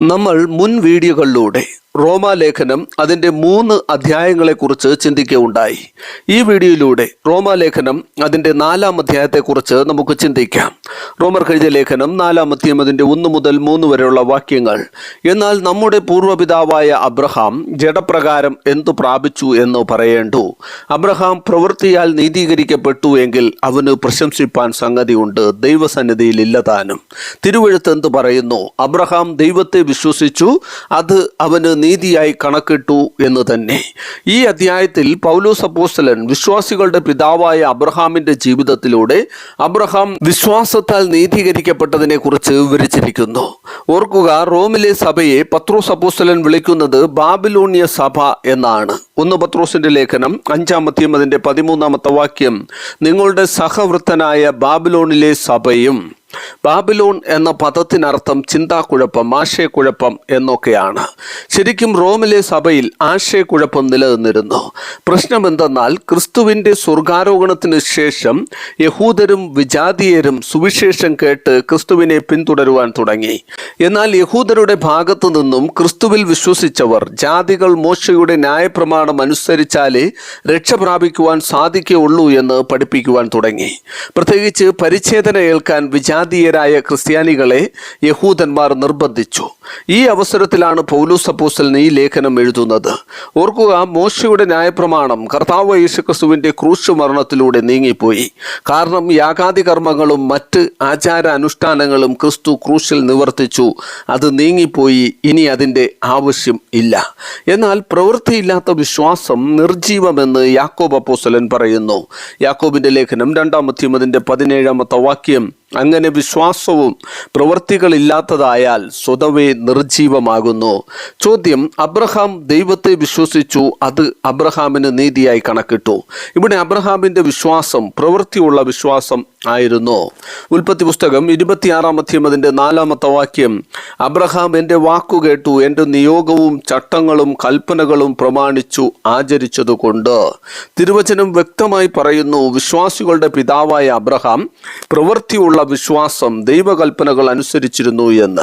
നമ്മൾ മുൻ വീഡിയോകളിലൂടെ റോമാലേഖനം അതിന്റെ മൂന്ന് അധ്യായങ്ങളെക്കുറിച്ച് ചിന്തിക്കുകയുണ്ടായി. ഈ വീഡിയോയിലൂടെ റോമാലേഖനം അതിന്റെ നാലാം അധ്യായത്തെക്കുറിച്ച് നമുക്ക് ചിന്തിക്കാം. റോമർ കഴിഞ്ഞ ലേഖനം നാലാമത്തെയും അതിന്റെ ഒന്ന് മുതൽ മൂന്ന് വരെയുള്ള വാക്യങ്ങൾ. എന്നാൽ നമ്മുടെ പൂർവപിതാവായ അബ്രഹാം ജഡപ്രകാരം എന്തു പ്രാപിച്ചു എന്ന് പറയേണ്ടു. അബ്രഹാം പ്രവൃത്തിയാൽ നീതീകരിക്കപ്പെട്ടു എങ്കിൽ അവന് പ്രശംസിപ്പാൻ സംഗതിയുണ്ട്. ദൈവസന്നിധിയിൽ ഇല്ലതാനും തിരുവഴുത്ത് എന്ത് പറയുന്നു? അബ്രഹാം ദൈവത്തെ വിശ്വസിച്ചു. അത് അവന് നീതിയായി കണക്കിട്ടു എന്ന് തന്നെ. ഈ അധ്യായത്തിൽ പൗലോസ് അപ്പോസ്റ്റലൻ വിശ്വാസികളുടെ പിതാവായ അബ്രഹാമിന്റെ ജീവിതത്തിലൂടെ അബ്രഹാം വിശ്വാസത്താൽ നീതീകരിക്കപ്പെട്ടതിനെ കുറിച്ച് വിവരിച്ചിരിക്കുന്നു. ഓർക്കുക റോമിലെ സഭയെ പത്രോസ് അപ്പോസ്റ്റലൻ വിളിക്കുന്നത് ബാബിലോണിയ സഭ എന്നാണ്. ഒന്ന് പത്രോസിന്റെ ലേഖനം അഞ്ചാമത്തെയും അതിന്റെ പതിമൂന്നാമത്തെ വാക്യം. നിങ്ങളുടെ സഹവൃത്തനായ ബാബിലോണിലെ സഭയും ബാബിലോൺ എന്ന പദത്തിനർത്ഥം ചിന്താക്കുഴപ്പം ആശയക്കുഴപ്പം എന്നൊക്കെയാണ്. ശരിക്കും റോമിലെ സഭയിൽ ആശയക്കുഴപ്പം നിലനിന്നിരുന്നു. പ്രശ്നം എന്തെന്നാൽ ക്രിസ്തുവിന്റെ സ്വർഗാരോഹണത്തിനു ശേഷം യഹൂദരും വിജാതീയരും സുവിശേഷം കേട്ട് ക്രിസ്തുവിനെ പിന്തുടരുവാൻ തുടങ്ങി. എന്നാൽ യഹൂദരുടെ ഭാഗത്തു നിന്നും ക്രിസ്തുവിൽ വിശ്വസിച്ചവർ ജാതികൾ മോശയുടെ ന്യായപ്രമാണം അനുസരിച്ചാലേ രക്ഷ പ്രാപിക്കുവാൻ സാധിക്കുകയുള്ളൂ എന്ന് പഠിപ്പിക്കുവാൻ തുടങ്ങി. പ്രത്യേകിച്ച് പരിച്ഛേദന ഏൽക്കാൻ വിജാതീയരായ ക്രിസ്ത്യാനികളെ യഹൂദന്മാർ നിർബന്ധിച്ചു. ഈ അവസരത്തിലാണ് പൗലൂസ് അപ്പൂസലിന് ഈ ലേഖനം എഴുതുന്നത്. ഓർക്കുക മോശയുടെ ന്യായപ്രമാണം കർത്താവ് യേശുക്രിസ്തുവിന്റെ ക്രൂശ് മരണത്തിലൂടെ നീങ്ങിപ്പോയി. കാരണം യാഗാദി കർമ്മങ്ങളും മറ്റ് ആചാര അനുഷ്ഠാനങ്ങളും ക്രിസ്തു ക്രൂശിൽ നിവർത്തിച്ചു. അത് നീങ്ങിപ്പോയി ഇനി അതിന്റെ ആവശ്യം ഇല്ല. എന്നാൽ പ്രവൃത്തിയില്ലാത്ത വിശ്വാസം നിർജീവമെന്ന് യാക്കോബ് അപ്പോസ്തലൻ പറയുന്നു. യാക്കോബിന്റെ ലേഖനം രണ്ടാമത്തെയും അതിന്റെ പതിനേഴാമത്തെ വാക്യം അങ്ങനെ വിശ്വാസവും പ്രവൃത്തികളില്ലാത്തതായാൽ സ്വതവേ നിർജീവമാകുന്നു ചോദ്യം അബ്രഹാം ദൈവത്തെ വിശ്വസിച്ചു അത് അബ്രഹാമിന് നീതിയായി കണക്കിട്ടു. ഇവിടെ അബ്രഹാമിന്റെ വിശ്വാസം പ്രവൃത്തിയുള്ള വിശ്വാസം ആയിരുന്നു? ഉൽപ്പത്തി പുസ്തകം ഇരുപത്തിയാറാം അധ്യം അതിന്റെ നാലാമത്തെ വാക്യം. അബ്രഹാം എന്റെ വാക്കു കേട്ടു എന്റെ നിയോഗവും ചട്ടങ്ങളും കൽപ്പനകളും പ്രമാണിച്ചു ആചരിച്ചതുകൊണ്ട്. തിരുവചനം വ്യക്തമായി പറയുന്നു വിശ്വാസികളുടെ പിതാവായ അബ്രഹാം പ്രവൃത്തിയുള്ള വിശ്വാസം ദൈവകൽപ്പനകൾ അനുസരിച്ചിരുന്നു എന്ന്.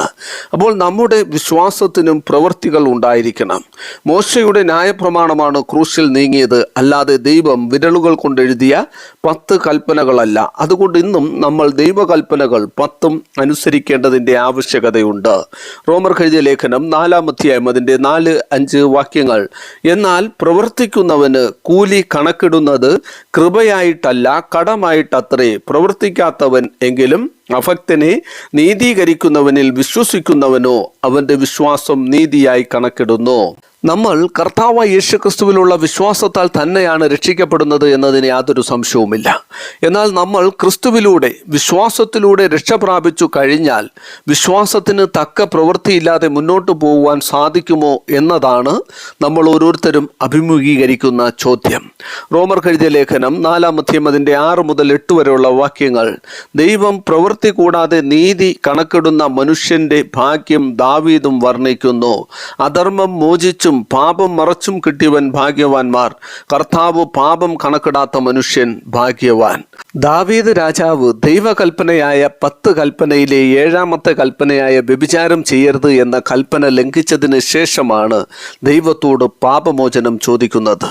അപ്പോൾ നമ്മുടെ വിശ്വാസത്തിനും പ്രവൃത്തികൾ ഉണ്ടായിരിക്കണം. മോശയുടെ ന്യായപ്രമാണമാണ് ക്രൂശിൽ നീങ്ങിയത്. അല്ലാതെ ദൈവം വിരലുകൾ കൊണ്ടെഴുതിയ പത്ത് കൽപ്പനകളല്ല. അതുകൊണ്ട് ഇന്നും നമ്മൾ ദൈവകൽപ്പനകൾ പത്തും അനുസരിക്കേണ്ടതിന്റെ ആവശ്യകതയുണ്ട്. റോമർ എഴുതിയ ലേഖനം നാലാമധ്യായം അതിന്റെ നാല് അഞ്ച് വാക്യങ്ങൾ. എന്നാൽ പ്രവർത്തിക്കുന്നവന് കൂലി കണക്കിടുന്നത് കൃപയായിട്ടല്ല കടമായിട്ടത്രേ പ്രവർത്തിക്കാത്തവൻ എങ്കിലും അഭക്തനെ നീതീകരിക്കുന്നവനിൽ വിശ്വസിക്കുന്നവനോ അവന്റെ വിശ്വാസം നീതിയായി കണക്കിടുന്നു. നമ്മൾ കർത്താവ് യേശുക്രിസ്തുവിലുള്ള വിശ്വാസത്താൽ തന്നെയാണ് രക്ഷിക്കപ്പെടുന്നത് എന്നതിന് യാതൊരു സംശയവുമില്ല. എന്നാൽ നമ്മൾ ക്രിസ്തുവിലൂടെ വിശ്വാസത്തിലൂടെ രക്ഷ പ്രാപിച്ചു കഴിഞ്ഞാൽ വിശ്വാസത്തിന് തക്ക പ്രവൃത്തിയില്ലാതെ മുന്നോട്ട് പോകുവാൻ സാധിക്കുമോ എന്നതാണ് നമ്മൾ ഓരോരുത്തരും അഭിമുഖീകരിക്കുന്ന ചോദ്യം. റോമർ കഴുതിയ ലേഖനം നാലാമധ്യം അതിന്റെ ആറ് മുതൽ എട്ട് വരെയുള്ള വാക്യങ്ങൾ ദൈവം പ്രവൃത്തി കൂടാതെ നീതി കണക്കിടുന്ന മനുഷ്യന്റെ ഭാഗ്യം ദാവീദും വർണിക്കുന്നു. അധർമ്മം മോചിച്ചും പാപം മറച്ചും കിട്ടിയവൻ ഭാഗ്യവാന്മാർ. കർത്താവ് പാപം കണക്കിടാത്ത മനുഷ്യൻ ഭാഗ്യവാൻ. ദാവീദ് രാജാവ് ദൈവകൽപ്പനയായ പത്ത് കൽപ്പനയിലെ ഏഴാമത്തെ കൽപ്പനയായ വ്യഭിചാരം ചെയ്യരുത് എന്ന കൽപ്പന ലംഘിച്ചതിന് ശേഷമാണ് ദൈവത്തോട് പാപമോചനം ചോദിക്കുന്നത്.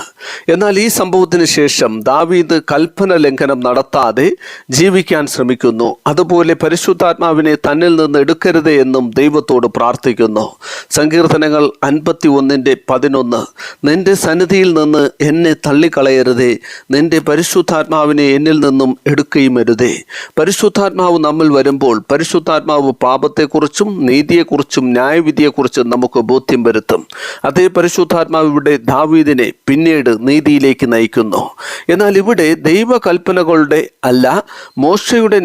എന്നാൽ ഈ സംഭവത്തിന് ശേഷം ദാവീദ് കൽപ്പന ലംഘനം നടത്താതെ ജീവിക്കാൻ ശ്രമിക്കുന്നു. അതുപോലെ പരിശുദ്ധാത്മാവിനെ തന്നിൽ നിന്ന് എടുക്കരുത് എന്നും ദൈവത്തോട് പ്രാർത്ഥിക്കുന്നു. സങ്കീർത്തനങ്ങൾ അൻപത്തി ഒന്നിന്റെ പതിനൊന്ന്. നിന്റെ സന്നിധിയിൽ നിന്ന് എന്നെ തള്ളിക്കളയരുതേ നിന്റെ പരിശുദ്ധാത്മാവിനെ എന്നിൽ നിന്നും എടുക്കുകയും അരുതേ പരിശുദ്ധാത്മാവ് നമ്മൾ വരുമ്പോൾ പരിശുദ്ധാത്മാവ് പാപത്തെക്കുറിച്ചും നീതിയെക്കുറിച്ചും ന്യായവിധിയെക്കുറിച്ചും നമുക്ക് ബോധ്യം വരുത്തും. അതേ പരിശുദ്ധാത്മാവ് ഇവിടെ ദാവീദിനെ പിന്നീട് നീതിയിലേക്ക് നയിക്കുന്നു. എന്നാൽ ഇവിടെ ദൈവകൽപ്പനകളുടെ അല്ല മോശയുടെ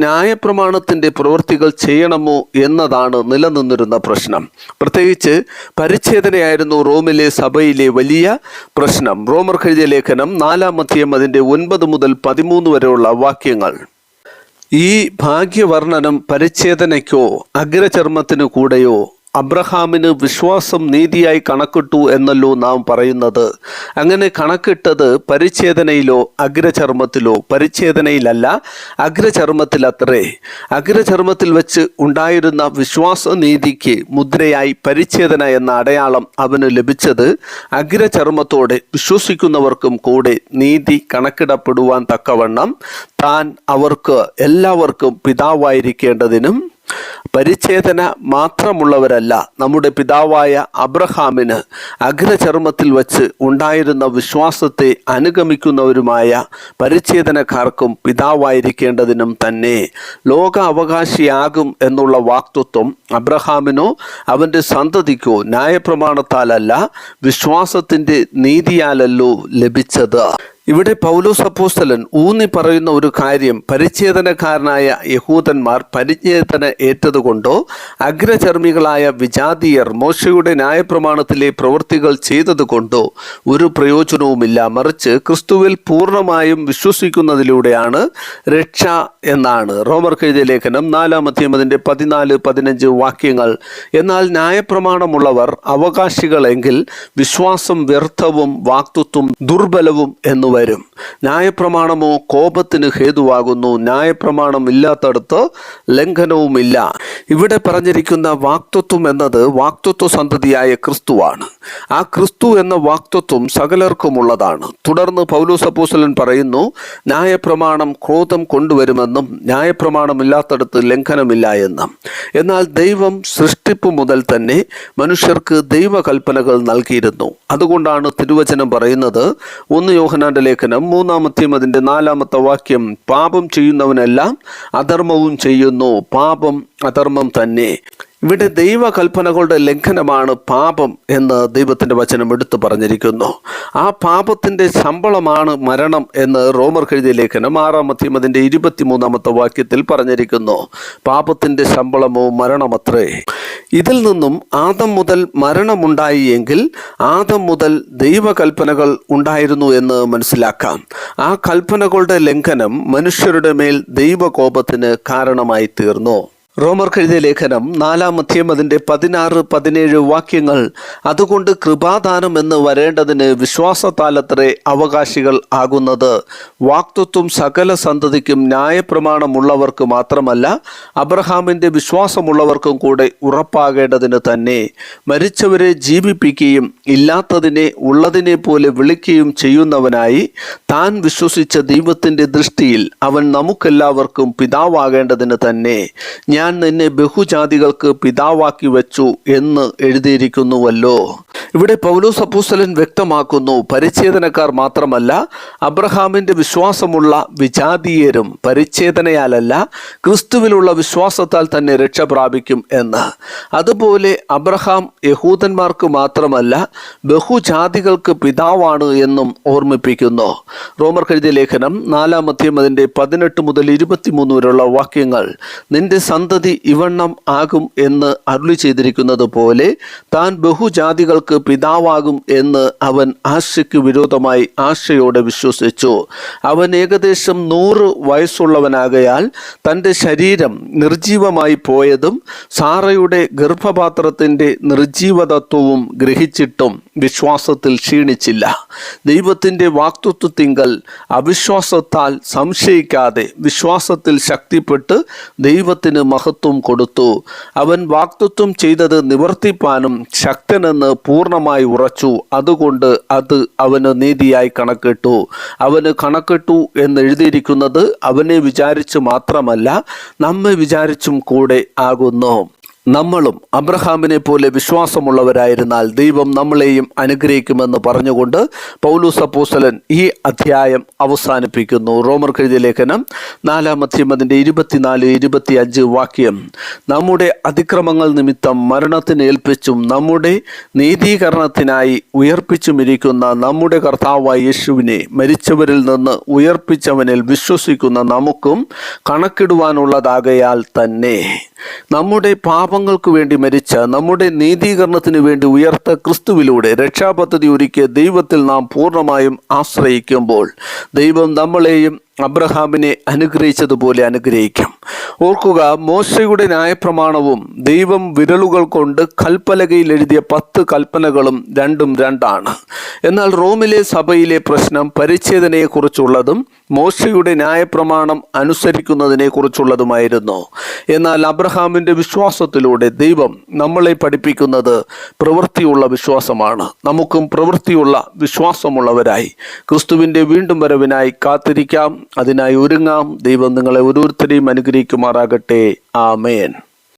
ന്യായപ്രമാണത്തിന്റെ പ്രവൃത്തികൾ ചെയ്യണമോ എന്നതാണ് നിലനിന്നിരുന്ന പ്രശ്നം. പ്രത്യേകിച്ച് പരിച്ഛേദനയായിരുന്നു റോമിലെ സഭയിലെ വലിയ പ്രശ്നം. റോമർ കഴിഞ്ഞ ലേഖനം നാലാം അധ്യയം അതിന്റെ ഒൻപത് മുതൽ പതിമൂന്ന് വരെയുള്ള വാക്യങ്ങൾ. ഈ ഭാഗ്യവർണനം പരിച്ഛേദനയ്ക്കോ അഗ്രചർമ്മത്തിനു കൂടെയോ അബ്രഹാമിന് വിശ്വാസം നീതിയായി കണക്കിട്ടു എന്നല്ലോ നാം പറയുന്നത്. അങ്ങനെ കണക്കിട്ടത് പരിച്ഛേദനയിലോ അഗ്രചർമ്മത്തിലോ പരിച്ഛേദനയിലല്ല അഗ്രചർമ്മത്തിലത്രേ. അഗ്രചർമ്മത്തിൽ വെച്ച് ഉണ്ടായിരുന്ന വിശ്വാസ നീതിക്ക് മുദ്രയായി പരിച്ഛേദന എന്ന അടയാളം അവന് ലഭിച്ചത് അഗ്രചർമ്മത്തോടെ വിശ്വസിക്കുന്നവർക്കും കൂടെ നീതി കണക്കിടപ്പെടുവാൻ തക്കവണ്ണം താൻ അവർക്ക് എല്ലാവർക്കും പിതാവായിരിക്കേണ്ടതിനും പരിച്ഛേദന മാത്രമുള്ളവരല്ല നമ്മുടെ പിതാവായ അബ്രഹാമിന് അഗ്രചർമ്മത്തിൽ വച്ച് ഉണ്ടായിരുന്ന വിശ്വാസത്തെ അനുഗമിക്കുന്നവരുമായ പരിച്ഛേദനക്കാർക്കും പിതാവായിരിക്കേണ്ടതിനും തന്നെ ലോക അവകാശിയാകും എന്നുള്ള വാക്തത്വം അബ്രഹാമിനോ അവന്റെ സന്തതിക്കോ ന്യായപ്രമാണത്താലല്ല വിശ്വാസത്തിന്റെ നീതിയാലല്ലോ ലഭിച്ചത്. ഇവിടെ പൗലോസ് അപ്പോസ്തലൻ ഊന്നി പറയുന്ന ഒരു കാര്യം പരിച്ഛേദനക്കാരനായ യഹൂദന്മാർ പരിച്ഛേദന ഏറ്റതുകൊണ്ടോ അഗ്രചർമ്മികളായ വിജാതീയർ മോശയുടെ ന്യായപ്രമാണത്തിലെ പ്രവൃത്തികൾ ചെയ്തതുകൊണ്ടോ ഒരു പ്രയോജനവുമില്ല. മറിച്ച് ക്രിസ്തുവിൽ പൂർണമായും വിശ്വസിക്കുന്നതിലൂടെയാണ് രക്ഷ എന്നാണ് റോമർ എഴുതിയ ലേഖനം നാലാമത്തെയും അതിന്റെ പതിനാല് പതിനഞ്ച് വാക്യങ്ങൾ. എന്നാൽ ന്യായപ്രമാണമുള്ളവർ അവകാശികളെങ്കിൽ വിശ്വാസം വ്യർത്ഥവും വാക്തത്വം ദുർബലവും എന്നു വരും. ന്യായപ്രമാണമോ കോപത്തിന് ഹേതുവാകുന്നു? ന്യായപ്രമാണം ഇല്ലാത്തടത്ത് ലംഘനവുമില്ല. ഇവിടെ പറഞ്ഞിരിക്കുന്ന വാക്തത്വം എന്നത് വാക്തത്വ സന്തതിയായ ക്രിസ്തുവാണ്. ആ ക്രിസ്തു എന്ന വാക്തത്വം സകലർക്കുമുള്ളതാണ്. തുടർന്ന് പൗലോസ് അപ്പോസ്തലൻ പറയുന്നു ന്യായപ്രമാണം ക്രോധം കൊണ്ടുവരുമെന്നും ന്യായപ്രമാണം ഇല്ലാത്തടത്ത് ലംഘനമില്ല എന്നും. എന്നാൽ ദൈവം സൃഷ്ടിപ്പ് മുതൽ തന്നെ മനുഷ്യർക്ക് ദൈവകൽപ്പനകൾ നൽകിയിരുന്നു. അതുകൊണ്ടാണ് തിരുവചനം പറയുന്നത് ഒന്ന് യോഹനാന്റെ ലേഖനം മൂന്നാമത്തെയും അതിന്റെ നാലാമത്തെ വാക്യം പാപം ചെയ്യുന്നവനെല്ലാം അധർമ്മവും ചെയ്യുന്നു. പാപം അധർമ്മം തന്നെ. ഇവിടെ ദൈവകൽപ്പനകളുടെ ലംഘനമാണ് പാപം എന്ന് ദൈവത്തിന്റെ വചനം എടുത്തു പറഞ്ഞിരിക്കുന്നു. ആ പാപത്തിന്റെ ശമ്പളമാണ് മരണം എന്ന് റോമർ എഴുതിയ ലേഖനം ആറാമത്തെയും അതിന്റെ ഇരുപത്തിമൂന്നാമത്തെ വാക്യത്തിൽ പറഞ്ഞിരിക്കുന്നു. പാപത്തിന്റെ ശമ്പളമോ മരണമത്രേ. ഇതിൽ നിന്നും ആദം മുതൽ മരണമുണ്ടായി എങ്കിൽ ആദം മുതൽ ദൈവകൽപ്പനകൾ ഉണ്ടായിരുന്നു എന്ന് മനസ്സിലാക്കാം. ആ കൽപ്പനകളുടെ ലംഘനം മനുഷ്യരുടെ മേൽ ദൈവകോപത്തിന് കാരണമായി തീർന്നു. റോമർ എഴുതിയ ലേഖനം നാലാം അധ്യയം അതിന്റെ പതിനാറ് പതിനേഴ് വാക്യങ്ങൾ. അതുകൊണ്ട് കൃപാദാനം എന്ന് വരേണ്ടതിന് വിശ്വാസത്താലത്രേ അവകാശികൾ ആകുന്നത്. വാക്തത്വം സകല സന്തതിക്കും ന്യായപ്രമാണമുള്ളവർക്ക് മാത്രമല്ല അബ്രഹാമിന്റെ വിശ്വാസമുള്ളവർക്കും കൂടെ ഉറപ്പാകേണ്ടതിന് തന്നെ. മരിച്ചവരെ ജീവിപ്പിക്കുകയും ഇല്ലാത്തതിനെ ഉള്ളതിനെ പോലെ വിളിക്കുകയും ചെയ്യുന്നവനായി താൻ വിശ്വസിച്ച ദൈവത്തിന്റെ ദൃഷ്ടിയിൽ അവൻ നമുക്കെല്ലാവർക്കും പിതാവാകേണ്ടതിന് തന്നെ. ഞാൻ നിന്നെ ബഹുജാതികൾക്ക് പിതാവാക്കി വെച്ചു എന്ന് എഴുതിയിരിക്കുന്നുവല്ലോ. ഇവിടെ പൗലോസ് അപ്പൂസലൻ വ്യക്തമാക്കുന്നു പരിച്ഛേദനക്കാർ മാത്രമല്ല അബ്രഹാമിന്റെ വിശ്വാസമുള്ള വിജാതീയരും പരിച്ഛേദനയാലല്ല ക്രിസ്തുവിലുള്ള വിശ്വാസത്താൽ തന്നെ രക്ഷ പ്രാപിക്കും എന്ന്. അതുപോലെ അബ്രഹാം യഹൂദന്മാർക്ക് മാത്രമല്ല ബഹുജാതികൾക്ക് പിതാവാണ് എന്നും ഓർമ്മിപ്പിക്കുന്നു. റോമർ കഴുതിയ ലേഖനം നാലാമധ്യം അതിന്റെ പതിനെട്ട് മുതൽ ഇരുപത്തിമൂന്ന് വരെയുള്ള വാക്യങ്ങൾ നിന്റെ സന്തതി ഇവണ്ണം ആകും എന്ന് അരുളി ചെയ്തിരിക്കുന്നത് പോലെ താൻ ബഹുജാതികൾക്ക് പിതാവാകും എന്ന് അവൻ ആശയ്ക്ക് വിരോധമായി ആശയോടെ വിശ്വസിച്ചു. അവൻ ഏകദേശം നൂറ് വയസ്സുള്ളവനാകയാൽ തന്റെ ശരീരം നിർജീവമായി പോയതും സാറയുടെ ഗർഭപാത്രത്തിന്റെ നിർജീവതത്വവും ഗ്രഹിച്ചിട്ടും വിശ്വാസത്തിൽ ക്ഷീണിച്ചില്ല. ദൈവത്തിന്റെ വാക്തത്വത്തിങ്കൽ അവിശ്വാസത്താൽ സംശയിക്കാതെ വിശ്വാസത്തിൽ ശക്തിപ്പെട്ട് ദൈവത്തിന് മഹത്വം കൊടുത്തു. അവൻ വാക്തത്വം ചെയ്തത് നിവർത്തിപ്പാനും ശക്തനെന്ന് പൂർണമായി ഉറച്ചു. അതുകൊണ്ട് അത് അവന് നീതിയായി കണക്കിട്ടു. അവന് കണക്കിട്ടു എന്ന് എഴുതിയിരിക്കുന്നത് അവനെ വിചാരിച്ച് മാത്രമല്ല നമ്മെ വിചാരിച്ചും കൂടെ ആകുന്നു. നമ്മളും അബ്രഹാമിനെ പോലെ വിശ്വാസമുള്ളവരായിരുന്നാൽ ദൈവം നമ്മളെയും അനുഗ്രഹിക്കുമെന്ന് പറഞ്ഞുകൊണ്ട് പൗലൂസ അപ്പോസ്തലൻ ഈ അധ്യായം അവസാനിപ്പിക്കുന്നു. റോമർ എഴുതിയ ലേഖനം നാലാം അധ്യയം അതിന്റെ ഇരുപത്തിനാല് ഇരുപത്തി അഞ്ച് വാക്യം. നമ്മുടെ അതിക്രമങ്ങൾ നിമിത്തം മരണത്തിന് ഏൽപ്പിച്ചും നമ്മുടെ നീതീകരണത്തിനായി ഉയർപ്പിച്ചുമിരിക്കുന്ന നമ്മുടെ കർത്താവായ യേശുവിനെ മരിച്ചവരിൽ നിന്ന് ഉയർപ്പിച്ചവനിൽ വിശ്വസിക്കുന്ന നമുക്കും കണക്കിടുവാനുള്ളതാകയാൽ തന്നെ. നമ്മുടെ പാപങ്ങൾക്ക് വേണ്ടി മരിച്ച നമ്മുടെ നീതീകരണത്തിന് വേണ്ടി ഉയർത്ത ക്രിസ്തുവിലൂടെ രക്ഷാപദ്ധതി ഒരുക്കിയ ദൈവത്തിൽ നാം പൂർണമായും ആശ്രയിക്കുമ്പോൾ ദൈവം നമ്മളെയും അബ്രഹാമിനെ അനുഗ്രഹിച്ചതുപോലെ അനുഗ്രഹിക്കാം. ഓർക്കുക മോശയുടെ ന്യായപ്രമാണവും ദൈവം വിരലുകൾ കൊണ്ട് കൽപ്പലകയിൽ എഴുതിയ പത്ത് കൽപ്പനകളും രണ്ടും രണ്ടാണ്. എന്നാൽ റോമിലെ സഭയിലെ പ്രശ്നം പരിച്ഛേദനയെക്കുറിച്ചുള്ളതും മോശയുടെ ന്യായപ്രമാണം അനുസരിക്കുന്നതിനെ കുറിച്ചുള്ളതുമായിരുന്നു എന്നാൽ അബ്രഹാമിന്റെ വിശ്വാസത്തിലൂടെ ദൈവം നമ്മളെ പഠിപ്പിക്കുന്നത് പ്രവൃത്തിയുള്ള വിശ്വാസമാണ്. നമുക്കും പ്രവൃത്തിയുള്ള വിശ്വാസമുള്ളവരായി. ക്രിസ്തുവിന്റെ വീണ്ടും വരവിനായി കാത്തിരിക്കാം. അതിനായി ഒരുങ്ങാം. ദൈവം നിങ്ങളെ ഓരോരുത്തരെയും അനുഗ്രഹിക്കുമാറാകട്ടെ. ആമേൻ.